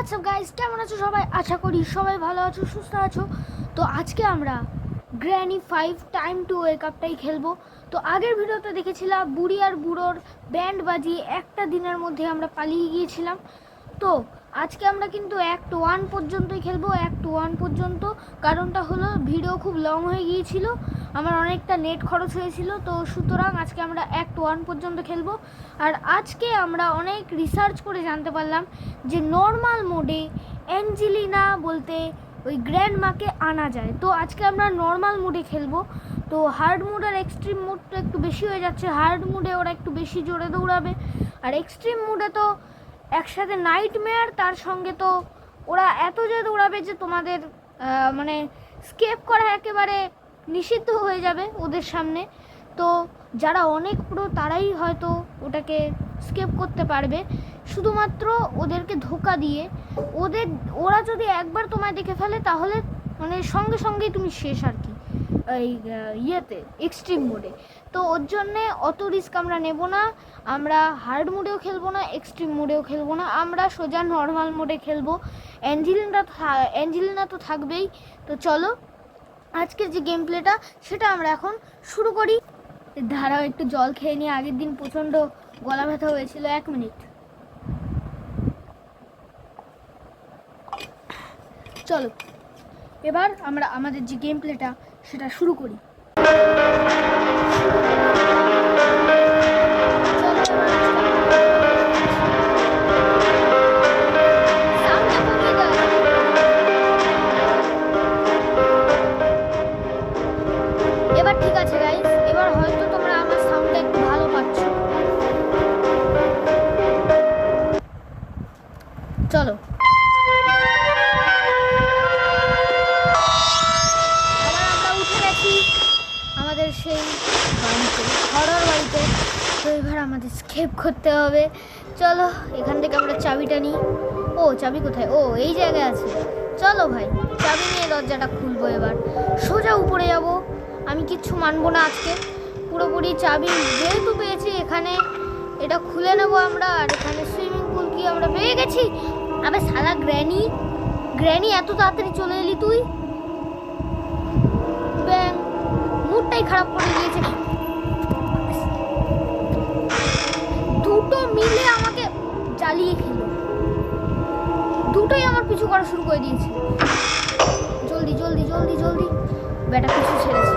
WhatsApp guys কেমন আছো সবাই? আশা করি সবাই ভালো আছো, সুস্থ আছো। তো আজকে আমরা Granny five time to wake আপটাই খেলব। তো আগের ভিডিওতে দেখেছিলাম বুড়ি আর বুড়োর ব্যান্ড বাজিয়ে একটা দিনের মধ্যে আমরা পালিয়ে গিয়েছিলাম। তো আজকে আমরা কিন্তু অ্যাক্ট ওয়ান পর্যন্তই খেলব অ্যাক্ট ওয়ান পর্যন্ত। কারণটা হলো, ভিডিও খুব লং হয়ে গিয়েছিল, আমার অনেকটা নেট খরচ হয়েছিল, তো সুতরাং আজকে আমরা অ্যাক্ট ওয়ান পর্যন্ত খেলব। আর আজকে আমরা অনেক রিসার্চ করে জানতে পারলাম যে নর্মাল মোডে অ্যাঞ্জেলিনা বলতে ওই গ্র্যান্ড মাকে আনা যায়। তো আজকে আমরা নর্মাল মোডে খেলব। তো হার্ড মোড আর এক্সট্রিম মোডটা একটু বেশি হয়ে যাচ্ছে। হার্ড মোডে ওরা একটু বেশি জোরে দৌড়াবে। আর এক্সট্রিম মোডে তো একসাথে নাইট মেয়ার তার সঙ্গে তো ওরা এত জোরে দৌড়াবে যে তোমাদের মানে স্কেপ করা একেবারে নিষিদ্ধ হয়ে যাবে ওদের সামনে। তো যারা অনেক পুরো তারাই হয়তো ওটাকে স্কেপ করতে পারবে। শুধুমাত্র ওদেরকে ধোকা দিয়ে, ওদের, ওরা যদি একবার তোমায় দেখে ফেলে, তাহলে মানে সঙ্গে সঙ্গেই তুমি শেষ আর কি, এই ইয়েতে এক্সট্রিম মোডে তো ওর জন্যে অত রিস্ক আমরা নেব না। আমরা হার্ড মোডেও খেলব না এক্সট্রিম মোডেও খেলব না। আমরা সোজা নর্মাল মোডে খেলব। অ্যাঞ্জেলিনা অ্যাঞ্জেলিনা তো থাকবেই। তো চলো, আজকের যে গেম প্লেটা সেটা আমরা এখন শুরু করি। ধারাও একটু জল খেয়ে নিয়ে আগের দিন প্রচণ্ড গলা ব্যথা হয়েছিল। এক মিনিট। চলো, এবার আমরা আমাদের যে গেম প্লেটা সেটা শুরু করি। আমাদের স্কেপ করতে হবে। চলো, এখান থেকে আমরা চাবিটা নিই। ও, চাবি কোথায়? ও, এই জায়গায় আছে। চলো ভাই, চাবি নিয়ে দরজাটা খুলবো এবার। সোজা উপরে যাব। আমি কিচ্ছু মানবো না আজকে। পুরোপুরি চাবি যেহেতু পেয়েছি এখানে, এটা খুলে নেব আমরা। আর এখানে সুইমিং পুল কি আমরা পেয়ে গেছি? আবার সাদা গ্র্যানি গ্র্যানি এত তাড়াতাড়ি চলে এলি তুই? ব্যাং, মুডটাই খারাপ করে দিয়েছে। দুটো মিলে আমাকে জ্বালিয়ে খেলো। দুটোই আমার পিছু করা শুরু করে দিয়েছে। জলদি জলদি জলদি জলদি। ব্যাটা পিছু ছেড়েছে।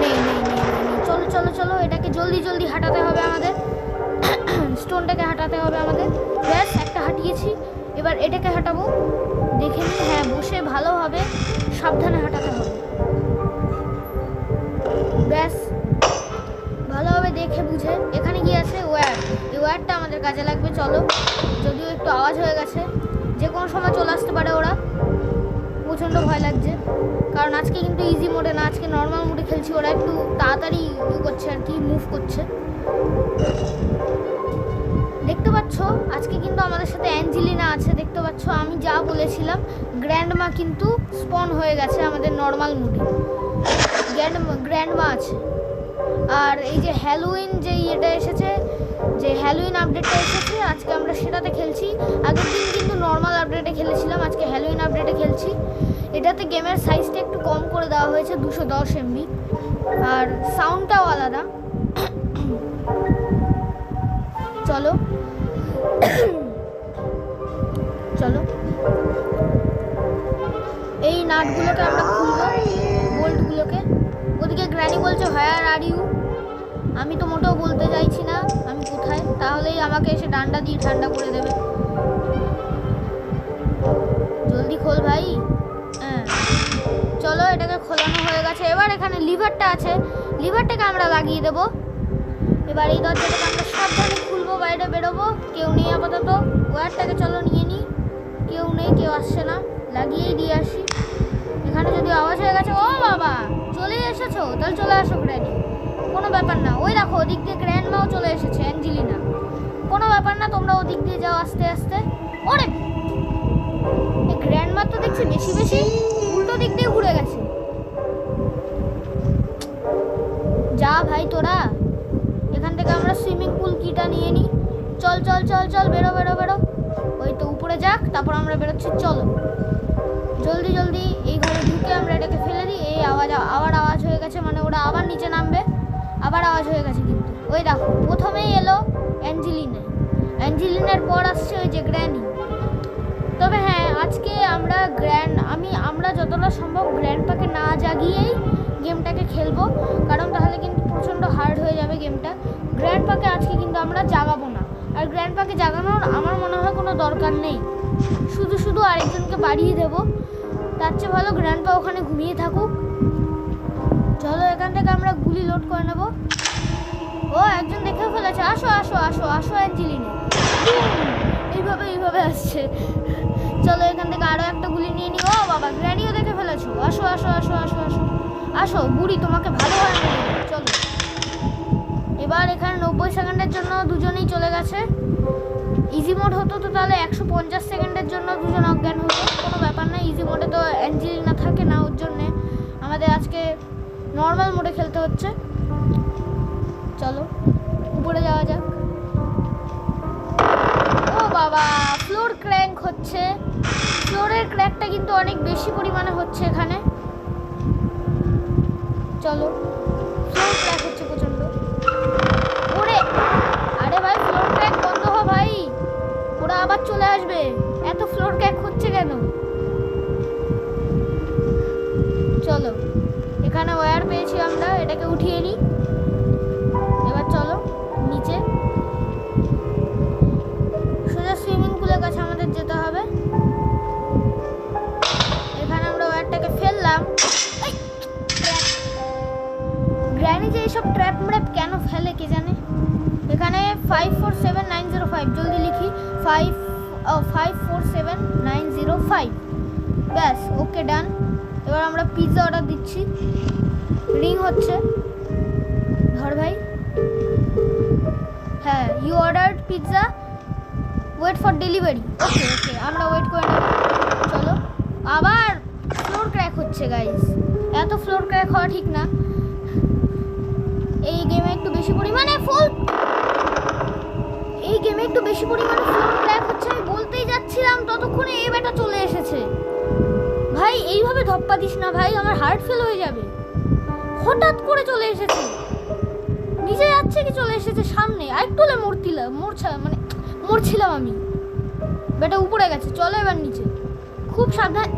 নেই নেই নেই। চলো চলো চলো, এটাকে জলদি জলদি হাঁটাতে হবে আমাদের। স্টোনটাকে হাঁটাতে হবে আমাদের। ব্যাস, একটা হাঁটিয়েছি। এবার এটাকে হাঁটাবো। দেখে নিই হ্যাঁ বসে ভালোভাবে সাবধানে হাঁটাতে হবে। দেখে বুঝে। এখানে কি আছে ওয়্যার এই ওয়্যারটা আমাদের কাজে লাগবে, চলো। যদিও একটু আওয়াজ হয়ে গেছে। যে কোনো সময় চলে আসতে পারে ওরা। প্রচণ্ড ভয় লাগছে। কারণ আজকে কিন্তু ইজি মোডে না, আজকে নর্মাল মোডে খেলছি ওরা। একটু তাড়াতাড়ি ইয়ে করছে আর কি মুভ করছে। দেখতে পাচ্ছ? আজকে কিন্তু আমাদের সাথে অ্যাঞ্জেলিনা আছে, দেখতে পাচ্ছ? আমি যা বলেছিলাম গ্র্যান্ডমা কিন্তু স্পন হয়ে গেছে আমাদের নর্মাল মুডে গ্র্যান্ড গ্র্যান্ডমা আছে। আর এই যে হ্যালোইন যে ইয়েটা এসেছে, যে হ্যালোইন আপডেটটা এসেছে, আজকে আমরা সেটাতে খেলছি। আগের দিন কিন্তু নর্মাল আপডেটে খেলেছিলাম, আজকে হ্যালোইন আপডেটে খেলছি। এটাতে গেমের সাইজটা একটু কম করে দেওয়া হয়েছে, দুশো দশ এমবি আর সাউন্ডটাও আলাদা। চলো। চলো। এই নাটগুলোকে আমরা খুলবো বোল্টগুলোকে ওদিকে গ্র্যানি বলছে হায়ার আর ইউ আমি তো মোটেও বলতে চাইছি না, আমি কোথায়? তাহলেই আমাকে এসে ডান্ডা দিয়ে ঠান্ডা করে দেবে। জলদি খোল ভাই। হ্যাঁ। চলো, এটাকে খোলানো হয়ে গেছে। এবার এখানে লিভারটা আছে। লিভারটাকে আমরা লাগিয়ে দেবো। এবার এই দরজাটাকে আমরা সাবধানে খুলবো, বাইরে বেরোবো। কেউ নেই আপাতত। ওয়ারটাকে চলো নিয়ে নিই। কেউ নেই, কেউ আসছে না। লাগিয়েই দিয়ে আসি। এখানে যদি আওয়াজ হয়ে গেছে, ও বাবা! চলে এসেছ। তাহলে চলে আসো গ্র্যানি কোনো ব্যাপার না। ওই দেখো, ওদিক দিয়ে গ্র্যান্ড মাও চলে এসেছে, অ্যাঞ্জেলিনা। কোনো ব্যাপার না, তোমরা ওদিক দিয়ে যাও আস্তে আস্তে। ওরে! এই গ্র্যান্ড মা তো দেখছি বেশি বেশি উল্টো দিক দিয়ে ঘুরে গেছে। যা ভাই তোরা, এখান থেকে আমরা সুইমিং পুল কিটা নিয়ে নিই চল চল চল চল, বেরো বেরো বেরো। ওই তো উপরে যাক, তারপর আমরা বেরোচ্ছি, চলো। জলদি জলদি, এই ঘরে ঢুকে আমরা এটাকে ফেলে দিই। এই আওয়াজ আবার আওয়াজ হয়ে গেছে মানে ওরা আবার নিচে আবার আওয়াজ হয়ে গেছে কিন্তু। ওই দেখো, প্রথমেই এলো অ্যাঞ্জেলিনা। অ্যাঞ্জেলিনার পর আসছে ওই যে গ্র্যানি। তবে হ্যাঁ আজকে আমরা গ্র্যান্ড আমি, আমরা যতটা সম্ভব গ্র্যান্ড পাকে না জাগিয়েই গেমটাকে খেলব, কারণ তাহলে কিন্তু প্রচণ্ড হার্ড হয়ে যাবে গেমটা। গ্র্যান্ড পাকে আজকে কিন্তু আমরা জাগাবো না। আর গ্র্যান্ড পাকে জাগানোর আমার মনে হয় কোনো দরকার নেই। শুধু শুধু আরেকজনকে বাড়িয়ে দেবো। তার চেয়ে ভালো গ্র্যান্ড পা ওখানে ঘুমিয়ে থাকুক। এখান থেকে আমরা গুলি লোড করে নেব। ও, একজন দেখে ফেলেছে। আসো আসো আসো আসো, অ্যাঞ্জেলিনে। এইভাবে এইভাবে আসছে। চলো এখান থেকে আরও একটা গুলি নিয়ে নিও ও বাবা, গ্র্যানিও দেখে ফেলেছো? আসো আসো আসো আসো আসো। আসো, বুড়ি তোমাকে ভালো হয় চলো। এবার এখানে নব্বই সেকেন্ডের জন্য দুজনেই চলে গেছে। ইজি মোড হতো তো তাহলে একশো পঞ্চাশ সেকেন্ডের জন্য দুজন অজ্ঞান হতো। কোনো ব্যাপার না ইজি মোডে তো অ্যাঞ্জেলিনা থাকে না ওর জন্যে। আমাদের আজকে নর্মাল মোডে খেলতে হচ্ছে। চলো, উপরে যাওয়া যাক। ও বাবা ফ্লোর ক্র্যাঙ্ক হচ্ছে। ফ্লোরের ক্র্যাকটা কিন্তু অনেক বেশি পরিমাণে হচ্ছে এখানে। চলো ফ্লোর ক্র্যাক হচ্ছে প্রচণ্ড ওরে, আরে ভাই ফ্লোর ক্র্যাক বন্ধ হ ভাই। ওরা আবার চলে আসবে। এত ফ্লোর ক্র্যাক হচ্ছে কেন? চলো। এখানে ওয়্যার পেয়েছি আমরা, এটাকে উঠিয়ে নিই। এবার চলো, নিচে। সোজা সুইমিং পুলের কাছে আমাদের যেতে হবে। এখানে আমরা ওয়্যারটাকে ফেললাম। গ্র্যানি যে এইসব ট্র্যাপ ম্র্যাপ কেন ফেলে কে জানে? এখানে five four seven nine zero five জলদি লিখি। Five five four seven nine zero five ব্যাস ওকে ডান এবার আমরা পিৎজা অর্ডার দিচ্ছি। রিং হচ্ছে। ধর ভাই। হ্যাঁ you order pizza wait for delivery okay okay আমরা ওয়েট করে নেব। চলো। আবার ফ্লোর ক্র্যাক হচ্ছে গাইস এত ফ্লোর ক্র্যাক হওয়া ঠিক না। এই গেমে একটু বেশি পরিমাণে ফুল এই গেমে একটু বেশি পরিমাণে ফ্লোর ক্র্যাক হচ্ছে, আমি বলতেই যাচ্ছিলাম, ততক্ষণে এই ব্যাটা চলে এসেছে। ভাই, এইভাবে ধপ্পা দিস না ভাই, আমার হার্ট ফেল হয়ে যাবে। হঠাৎ করে চলে এসেছে। নিজে যাচ্ছে কি চলে এসেছে সামনে। আরেকটু হলে মরতিলাম মরছা মানে মরছিলাম আমি। বেটা উপরে গেছে, চলো এবার নিচে। খুব সাবধান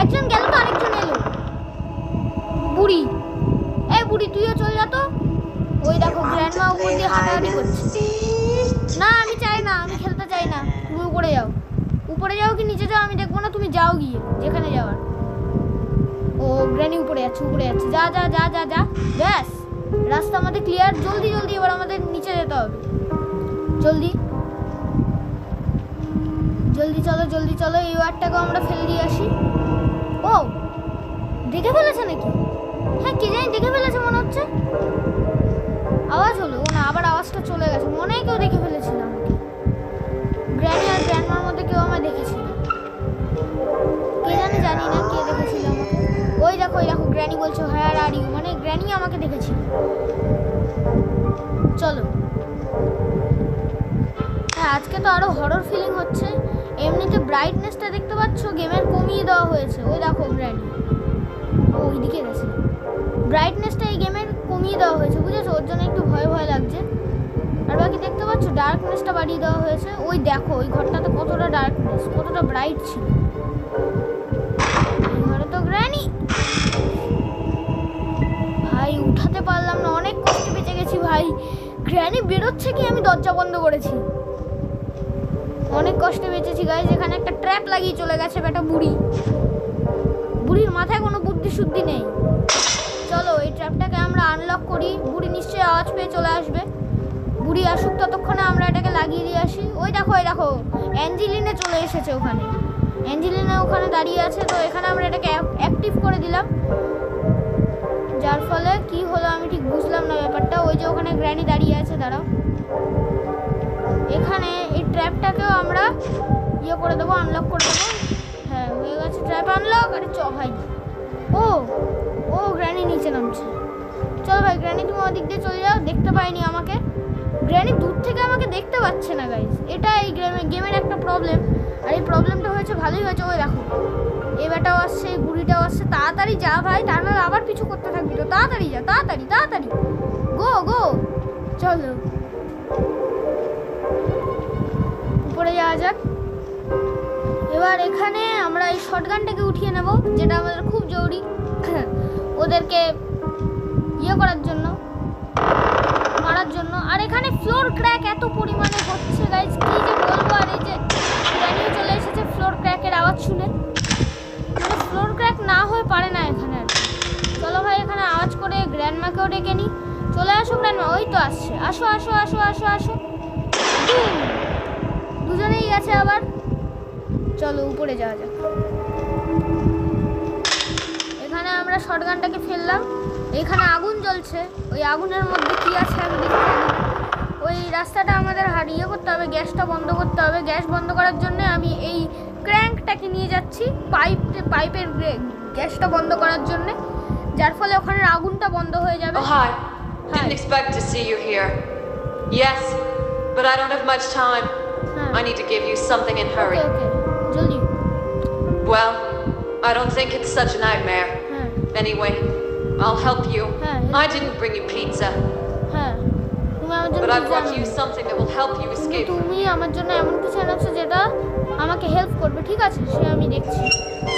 একজন গেল তো আরেকজন এলো। বুড়ি। এ বুড়ি, তুইও চলে যা তো। ওই দেখো গ্র্যান্ডমা উপর দিয়ে হাঁটাহাঁটি করছে। না, আমি চাই না, আমি খেলতে চাই না। তুমি উপরে যাও। উপরে যাও কি নিচে যাও, আমি দেখব না, তুমি যাও গিয়ে, যেখানে যাওয়ার। ও গ্র্যানি উপরে যাচ্ছে উপরে যাচ্ছে। যা যা যা যা যা। ব্যাস, রাস্তা আমাদের ক্লিয়ার জলদি জলদি এবার আমাদের নিচে যেতে হবে। জলদি। জলদি চলো জলদি চলো, এই ওয়ারটাকে আমরা ফেলে দিয়ে আসি। ও, দেখে ফেলেছে নাকি? হ্যাঁ কে জানি দেখে ফেলেছে মনে হচ্ছে। আওয়াজ হলো। না, আবার আওয়াজটা চলে গেছে। মনে হয় কেউ দেখে ফেলেছিল। গ্র্যানি আর গ্র্যান্ডমার মধ্যে কেউ আমায় দেখেছিল। কে জানি জানি না কে দেখেছিল আমাকে। ওই দেখো ওই দেখো, গ্র্যানি বলছো হ্যাঁ আর ইউ মানে গ্র্যানি আমাকে দেখেছিল। চলো। হ্যাঁ আজকে তো আরও হরর ফিলিং হচ্ছে। এমনিতে ব্রাইটনেসটা দেখতে পাচ্ছ গেমের কমিয়ে দেওয়া হয়েছে। ওই দেখো, গ্র্যানি। ওইদিকে গেছে। ব্রাইটনেসটা এই গেমের কমিয়ে দেওয়া হয়েছে, বুঝেছ? ওর জন্য একটু ভয় ভয় লাগছে। আর বাকি দেখতে পাচ্ছ ডার্কনেসটা বাড়িয়ে দেওয়া হয়েছে। ওই দেখো, ওই ঘরটাতে কতটা ডার্কনেস কতটা ব্রাইট ছিল। ঘরে তো গ্র্যানি ভাই, উঠাতে পারলাম না, অনেক কষ্টে বেঁচে গেছি ভাই। গ্র্যানি বেরোচ্ছে কি আমি দরজা বন্ধ করেছি? অনেক কষ্টে বেঁচেছি গাইজ এখানে একটা ট্র্যাপ লাগিয়ে চলে গেছে বেটা বুড়ি। বুড়ির মাথায় কোনো বুদ্ধি শুদ্ধি নেই। চলো, এই ট্র্যাপটাকে আমরা আনলক করি। বুড়ি নিশ্চয়ই আওয়াজ পেয়ে চলে আসবে। বুড়ি আসুক, ততক্ষণে আমরা এটাকে লাগিয়ে দিয়ে আসি। ওই দেখো ওই দেখো অ্যাঞ্জেলিনে চলে এসেছে ওখানে। অ্যাঞ্জেলিনা ওখানে দাঁড়িয়ে আছে, তো এখানে আমরা এটাকে অ্যাক্টিভ করে দিলাম। যার ফলে কি হলো আমি ঠিক বুঝলাম না ব্যাপারটা। ওই যে ওখানে গ্র্যানি দাঁড়িয়ে আছে, দাঁড়াও। এখানে এই ট্র্যাপটাকেও আমরা ইয়ে করে দেবো আনলক করে দেবো। হ্যাঁ হয়ে গেছে ট্র্যাপ আনলক আরে চ ভাই। ও ও গ্র্যানি নিচে নামছে। চলো ভাই গ্র্যানি তুমি ওদিক দিয়ে চলে যাও, দেখতে পাইনি আমাকে। গ্র্যানি দূর থেকে আমাকে দেখতে পাচ্ছে না গাইজ এটা এই গেমে গেমের একটা প্রবলেম আর এই প্রবলেমটা হয়েছে, ভালোই হয়েছে। ওই দেখো এবারটাও আসছে বুড়িটাও আসছে। তাড়াতাড়ি যা ভাই তার নাহলে আবার পিছু করতে থাকবি তো। তাড়াতাড়ি যা, তাড়াতাড়ি তাড়াতাড়ি। গো গো চলো। উপরে যাওয়া যাক। এবার এখানে আমরা এই শটগানটাকে উঠিয়ে নেব, যেটা আমাদের খুব জরুরি ওদেরকে ইয়ে করার জন্য। মারার জন্য। আর এখানে ফ্লোর ক্র্যাক এত পরিমাণে হচ্ছে গাইজ কি যে বলব? আর এই যে গ্র্যানিও চলে এসেছে ফ্লোর ক্র্যাকের আওয়াজ শুনে। মানে ফ্লোর ক্র্যাক না হয়ে পারে না এখানে আর চলো ভাই, এখানে আওয়াজ করে গ্র্যান্ডমাকেও ডেকে নিই চলে আসো গ্র্যান্ডমা ওই তো আসছে। আসো আসো আসো আসো আসো। দুজনেই গেছে আবার। চলো, উপরে যাওয়া যাক। আমরা শটগানটাকে ফেললাম এখানে আগুন জ্বলছে ওই আগুনের মধ্যে কি আছে আমি দেখতে ওই রাস্তাটা আমাদের হারিয়ে করতে হবে গ্যাসটা বন্ধ করতে হবে গ্যাস বন্ধ করার জন্য আমি এই ক্র্যাঙ্কটাকে নিয়ে যাচ্ছি পাইপ পাইপের গ্যাসটা বন্ধ করার জন্য যার ফলে ওখানে আগুনটা বন্ধ হয়ে যাবে Oh, hi. Hi. Didn't expect to see you here. Yes, but I don't have much time. I need to give you something in hurry. ওকে জলদি Well, I don't think it's such a nightmare. Anyway, I'll help you. I didn't bring you pizza, হ্যাঁ তুমি আমার জন্য but I pizza brought you something that will help you escape. তুমি আমার জন্য এমন কিছু এনেছো যেটা আমাকে হেল্প করবে ঠিক আছে? সে আমি দেখছি।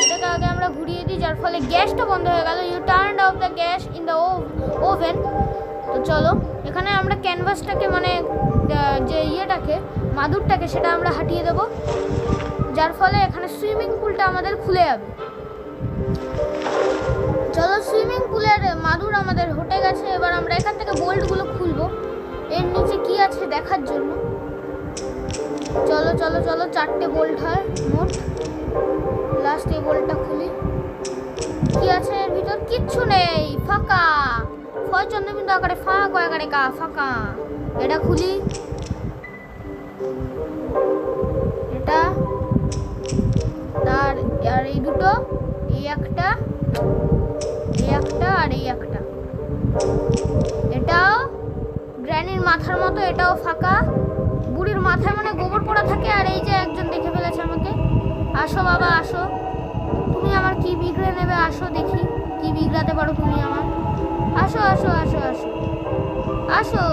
এটাকে আগে আমরা ঘুরিয়ে দিই যার ফলে গ্যাসটা বন্ধ হয়ে গেল। You turn off the gas in the oven তো চলো এখানে আমরা ক্যানভাসটাকে মানে যে ইয়েটাকে মাদুরটাকে সেটা আমরা হাঁটিয়ে দেবো। যার ফলে এখানে সুইমিং পুলটা আমাদের খুলে যাবে। চলো সুইমিং পুলের মাদুর আমাদের হটে গেছে, এবার আমরা এখান থেকে বোল্টগুলো খুলবো। এর নিচে কি আছে দেখার জন্য? চলো চলো চলো, চারটে বোল্ট হয়, মোট। লাস্ট এই বোল্টটা খুলি। কি আছে এর ভিতর? কিচ্ছু নেই, ফাঁকা। ফয় চন্দ্রবিন্দু আকারে ফাঁক আকারে কা, ফাঁকা। এটা খুলি। মাথার মতো, এটাও ফাঁকা। বুড়ির মাথায় মানে গোবর পড়া থাকে, আর এই যে একজন দেখে ফেলেছে আমাকে। আসো বাবা, আসো। তুমি আমার কি বিগড়ে নেবে? আসো দেখি, কি বিগড়াতে পারো তুমি আমার। আসো আসো আসো আসো। আসো।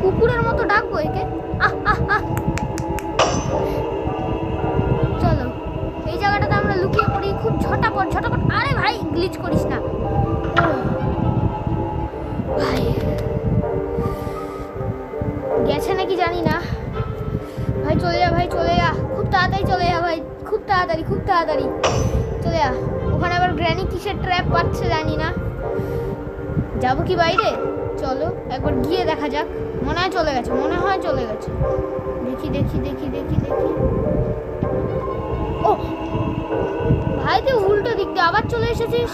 কুকুরের মতো ডাকবো একে। চলো, এই জায়গাটাতে আমরা লুকিয়ে পড়ি, খুব ঝটাপট ঝটাপট। আরে ভাই গ্লিচ করিস না। তাড়াতাড়ি চলে যা ভাই, খুব তাড়াতাড়ি খুব তাড়াতাড়ি। চলে যা। ওখানে আবার গ্র্যানি কিসের ট্র্যাপ পাচ্ছে জানি না। যাব কি বাইরে? চলো, একবার গিয়ে দেখা যাক। মনে হয় চলে গেছে, মনে হয় চলে গেছে। দেখি দেখি দেখি দেখি দেখি। ও ভাই, তুই উল্টো দিক দিয়ে আবার চলে এসেছিস।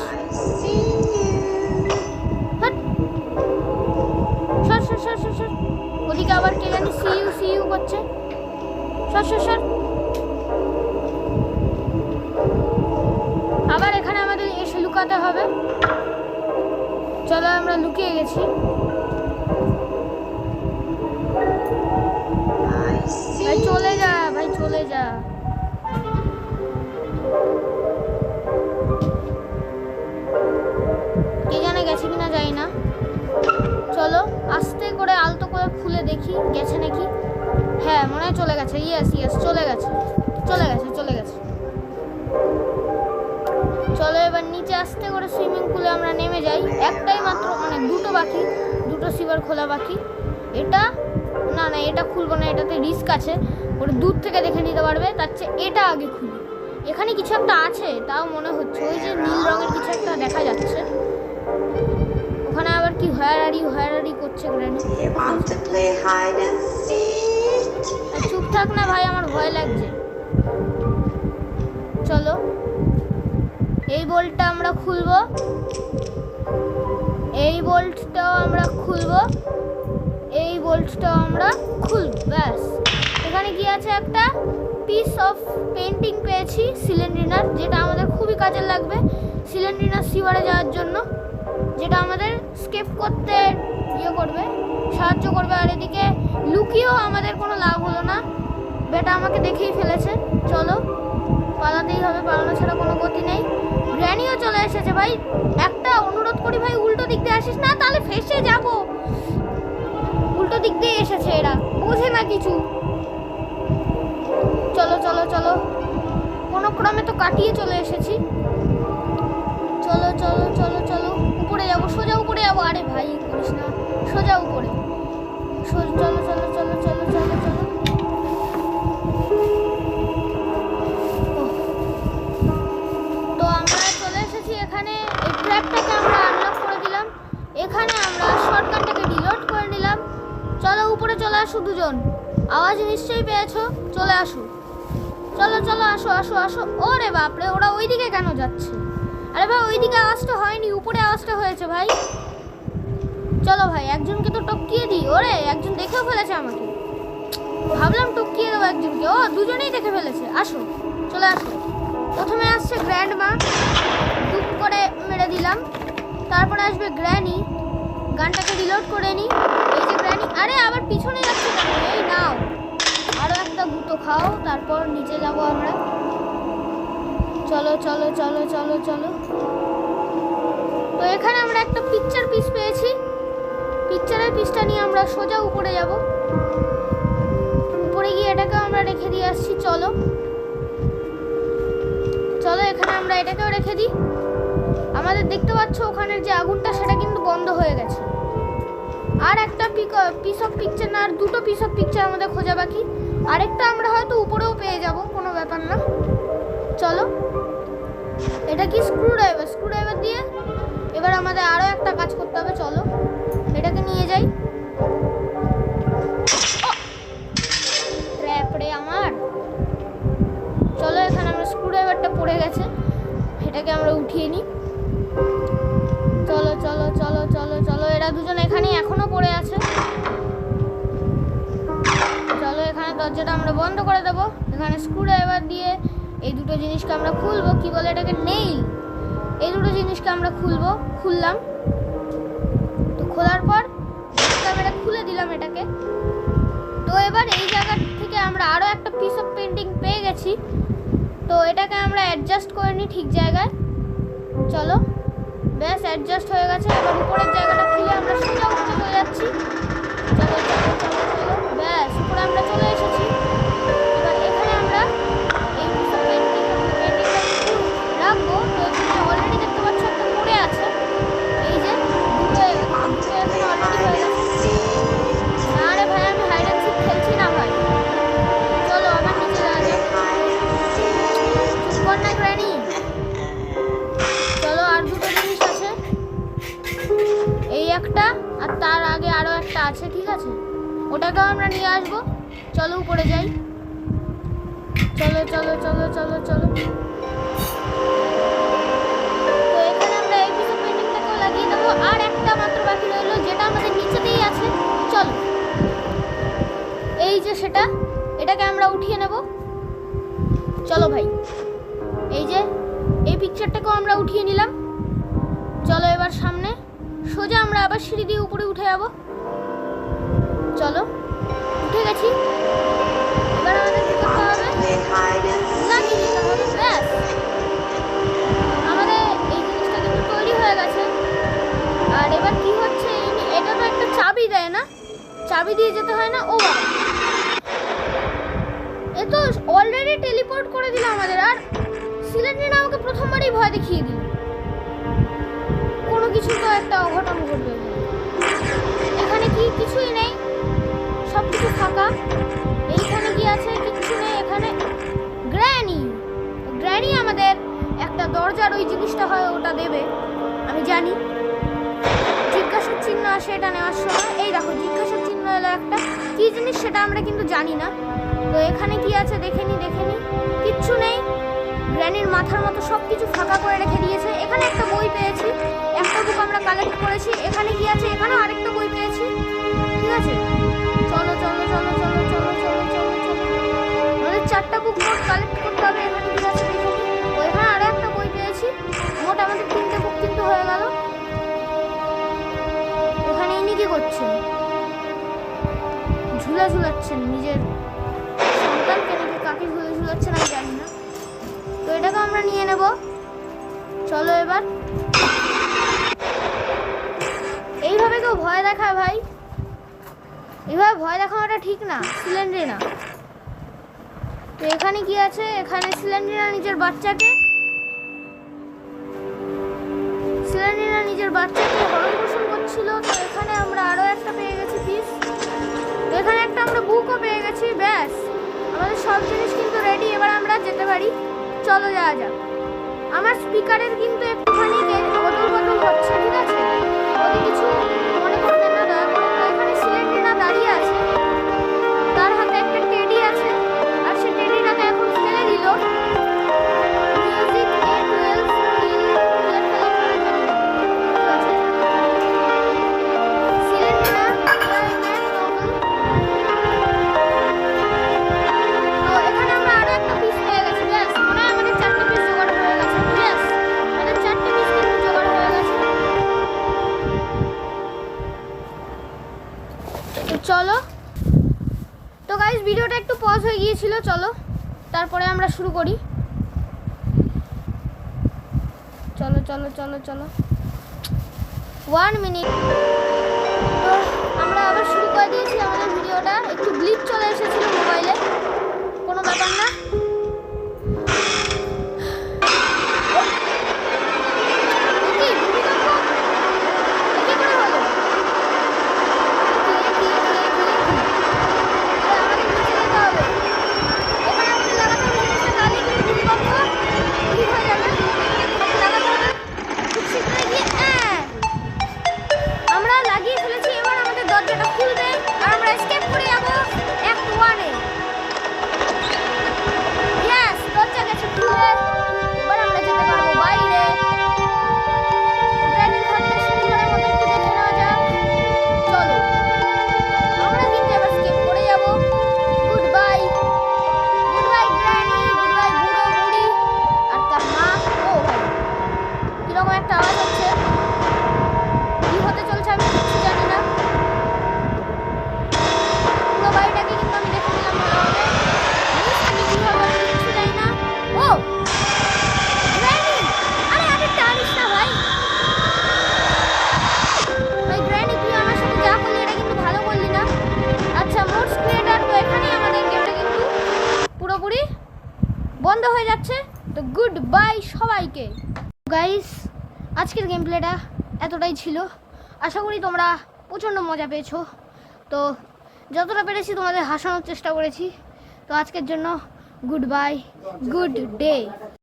সর সর সর সর সর। ওদিকে আবার কে জানি সিইউ সিইউ করছে। সর সর সর। লুকাতে হবে। চলো আমরা লুকিয়ে গেছি। Hide and seek? আর চুপ থাক না ভাই আমার ভয় লাগছে। চলো। এই বোল্টটা আমরা খুলবো। এই বোল্টটাও আমরা খুলবো। এই বোল্টটাও আমরা খুলব ব্যাস। এখানে কি আছে একটা? পিস অফ পেন্টিং পেয়েছি সিলিন্ড্রিনার যেটা আমাদের খুবই কাজে লাগবে সিলিন্ড্রিনার সিওয়ারে যাওয়ার জন্য। যেটা আমাদের স্কেপ করতে ইয়ে করবে, সাহায্য করবে। আর এদিকে লুকিয়েও আমাদের কোনো লাভ হলো না। বেটা আমাকে দেখেই ফেলেছে। চলো, পালাতেই হবে, পালানো ছাড়া কোনো গতি নেই। গ্র্যানিও চলে এসেছে ভাই। একটা অনুরোধ করি ভাই, উল্টো দিক দিয়ে আসিস না, তাহলে ফেসে যাব। উল্টো দিক দিয়ে এসেছে এরা, বোঝে না কিছু। চলো চলো চলো। কোনো ক্রমে তো কাটিয়ে চলে এসেছি। চলো চলো চলো চলো। উপরে যাব সোজা উপরে যাব। আরে ভাই, করিস না। সোজা উপরে চলো চলো চলো চলো চলো চলো। তো আমরা চলে এসেছি এখানে। এই ট্র্যাপটাকে আমরা আনলক করে দিলাম। এখানে আমরা শর্টকাটটাকে ডিলোড করে নিলাম। চলো, উপরে চলে আসো দুজন। আওয়াজ নিশ্চয়ই পেয়েছ? চলে আসো। চলো চলো, আসো আসো আসো। ওরে বাপরে, ওরা ওইদিকে কেন যাচ্ছে? আরে ভাই, ওইদিকে আওয়াজটা হয়নি, উপরে আওয়াজটা হয়েছে ভাই। চলো ভাই, একজনকে তো টপকিয়ে দিই। ওরে, একজন দেখেও ফেলেছে আমাকে। ভাবলাম টপকিয়ে দেবো একজনকে। ও, দুজনেই দেখে ফেলেছে। আসো, চলে আসো। প্রথমে আসছে গ্র্যান্ড মা টুক করে মেরে দিলাম। তারপরে আসবে গ্র্যানি। গানটাকে রিলোড করে নিই এই যে গ্র্যানি। আরে, আবার পিছনে যাচ্ছে এই নাও। আরও একটা গুঁতো খাও, তারপর নিচে যাব আমরা। চলো চলো চলো চলো চলো। তো এখানে আমরা একটা পিকচার পিস পেয়েছি। পিকচারের পিসটা নিয়ে আমরা সোজা উপরে যাব। উপরে গিয়ে এটাকে আমরা রেখে দিয়ে আসছি, চলো। চলো, এখানে আমরা এটাকেও রেখে দিই। আমাদের দেখতে পাচ্ছ ওখানের যে আগুনটা, সেটা কিন্তু বন্ধ হয়ে গেছে। আর একটা পিস অফ পিকচার না, আর দুটো পিস অফ পিকচার আমাদের খোঁজা বাকি। আরেকটা আমরা হয়তো উপরেও পেয়ে যাব, কোনো ব্যাপার না। চলো। এটা কি স্ক্রু ড্রাইভার স্ক্রু ড্রাইভার দিয়ে এবার আমাদের আরও একটা কাজ করতে হবে, চলো। এটাকে নিয়ে যাই। আমার। চলো এখানে আমরা স্ক্রু ড্রাইভারটা পড়ে গেছে। এটাকে আমরা উঠিয়ে নিই। চলো চলো চলো চলো চলো, এরা দুজন এখানেই এখনও পড়ে আছে। চলো এখানে দরজাটা আমরা বন্ধ করে দেবো। এখানে স্ক্রু ড্রাইভার দিয়ে এই দুটো জিনিসকে আমরা খুলবো, কি বলে এটাকে? নেই এই দুটো জিনিসকে আমরা খুলবো, খুললাম। তো খোলার পর ক্যামেরা খুলে দিলাম এটাকে। তো এবার এই জায়গা থেকে আমরা আরও একটা পিস অফ পেন্টিং পেয়ে গেছি। তো এটাকে আমরা অ্যাডজাস্ট করে নিই ঠিক জায়গায়। চলো, ব্যাস অ্যাডজাস্ট হয়ে গেছে। এবার উপরের জায়গাটা খুলে আমরা সোজা উপরে চলে যাচ্ছি। চলো চলো চলো চলো, ব্যাস, উপরে আমরা চলে এসেছি। একটা, আর তার আগে আরও একটা আছে, ঠিক আছে? ওটাকেও আমরা নিয়ে আসব। চলো যাই। চলো চলো চলো চলো চলো। যে সেটা, এটাকে আমরা উঠিয়ে নেব। চলো ভাই, এই যে, এই পিকচারটাকেও আমরা উঠিয়ে নিলাম। চলো এবার সামনে, সোজা আমরা আবার সিঁড়ি দিয়ে উপরে উঠে যাব। চলো, উঠে গেছি। এবার আমাদের কি করতে হবে? আমাদের এই জিনিসটা কিন্তু তৈরি হয়ে গেছে। আর এবার কি হচ্ছে এটা তো একটা চাবি দেয় না। চাবি দিয়ে যেতে হয় না, ও বাবা। তো অলরেডি টেলিপোর্ট করে দিল আমাদের, আর সিলেন্ডার আমাকে প্রথমবারই ভয় দেখিয়ে দিল। কোনো কিছু তো একটা অঘটন ঘটবে। এখানে কি কিছুই নেই? সব কিছু ফাঁকা। এইখানে কি আছে? কিচ্ছু নেই এখানে। গ্র্যানি! গ্র্যানি আমাদের একটা দরজার ওই জিনিসটা হয়, ওটা দেবে। আমি জানি। জিজ্ঞাসার চিহ্ন আসে এটা নেওয়ার সময়। এই দেখো, জিজ্ঞাসার চিহ্ন এলো একটা। কি জিনিস সেটা আমরা কিন্তু জানি না। তো এখানে কি আছে দেখে নি দেখে নি। কিচ্ছু নেই। গ্র্যানির মাথার মতো সব কিছু ফাঁকা করে রেখে দিয়েছে। এখানে একটা বই পেয়েছি। একটা বুক আমরা কালেক্ট করেছি। এখানে কি আছে? এখানেও আরেকটা বই পেয়েছি। ঠিক আছে? চলো চলো চলো চলো চলো চলো চলো চলো। আমাদের চারটা বুক মোট কালেক্ট করতে হবে এখানে কি আছে? দেখে নিই ওইখানে আরও একটা বই পেয়েছি। মোট আমাদের তিনটে বুক কিন্তু হয়ে গেল। ওখানে ইনি কি করছেন? ঝুলা ঝুলাচ্ছেন নিজের ঝুলাচ্ছেন আমি জানি না। তো এটাকে আমরা নিয়ে নেব। চলো এবার। এইভাবে কেউ ভয় দেখায় ভাই। এইভাবে ভয় দেখানোটা ঠিক না সিলিন্ডারে না। তো এখানে কি আছে? এখানে সিলিন্ডারা নিজের বাচ্চাকে। সিলিন্ডারা নিজের বাচ্চাকে হরণ পোষণ করছিল। তো এখানে আমরা আরও একটা পেয়ে গেছি পিস এখানে একটা আমরা বুকও পেয়ে গেছি, ব্যাস। আমাদের সব জিনিস কিন্তু রেডি এবার আমরা যেতে পারি। চলো যাওয়া যাক। আমার স্পিকারের কিন্তু একটুখানি বদল বদল হচ্ছে, ঠিক আছে? ওদের কিছু শুরু করি। চলো চলো চলো চলো। ওয়ান মিনিট তো আমরা আবার শুরু করে দিয়েছি আমাদের ভিডিওটা। একটু গ্লিচ চলে এসেছিল মোবাইলে কোনো ব্যাপার না। আশা করি তোমরা প্রচণ্ড মজা পেয়েছ। তো যতটা পেরেছি তোমাদের হাসানোর চেষ্টা করেছি। তো আজকের জন্য গুড বাই গুড ডে